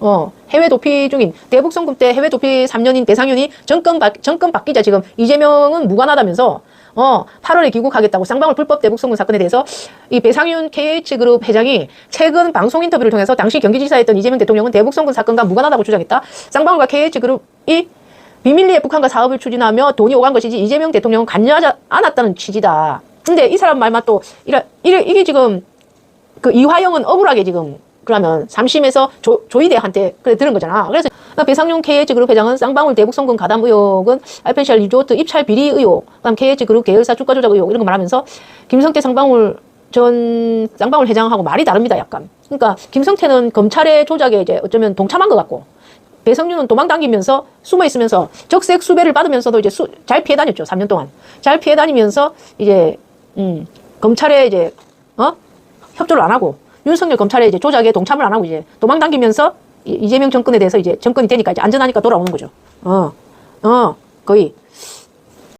어, 해외 도피 중인 대북 송금 때 해외 도피 3년인 배상윤이 정권 바, 정권 바뀌자 지금 이재명은 무관하다면서 어, 8월에 귀국하겠다고 쌍방울 불법 대북 송금 사건에 대해서 이 배상윤 KH그룹 회장이 최근 방송 인터뷰를 통해서 당시 경기지사였던 이재명 대통령은 대북 송금 사건과 무관하다고 주장했다. 쌍방울과 KH그룹이 비밀리에 북한과 사업을 추진하며 돈이 오간 것이지 이재명 대통령은 관여하지 않았다는 취지다. 근데 이 사람 말만 또 이래, 이래 이게 지금 그 이화영은 억울하게 지금 그러면 삼심에서 조, 조이대한테 그래 들은 거잖아. 그래서 배상용 KH그룹 회장은 쌍방울 대북송금 가담 의혹은 알펜시알 리조트 입찰 비리 의혹, 그다음 KH그룹 계열사 주가 조작 의혹 이런 거 말하면서 김성태 쌍방울 전 쌍방울 회장하고 말이 다릅니다. 약간. 그러니까 김성태는 검찰의 조작에 이제 어쩌면 동참한 것 같고 배성윤은 도망 다니면서 숨어 있으면서 적색 수배를 받으면서도 이제 수, 잘 피해 다녔죠. 3년 동안. 잘 피해 다니면서 이제 음, 검찰에 이제 어? 협조를 안 하고 윤석열 검찰의 이제 조작에 동참을 안 하고 이제 도망 당기면서 이- 이재명 정권에 대해서 이제 정권이 되니까 이제 안전하니까 돌아오는 거죠. 어, 어, 거의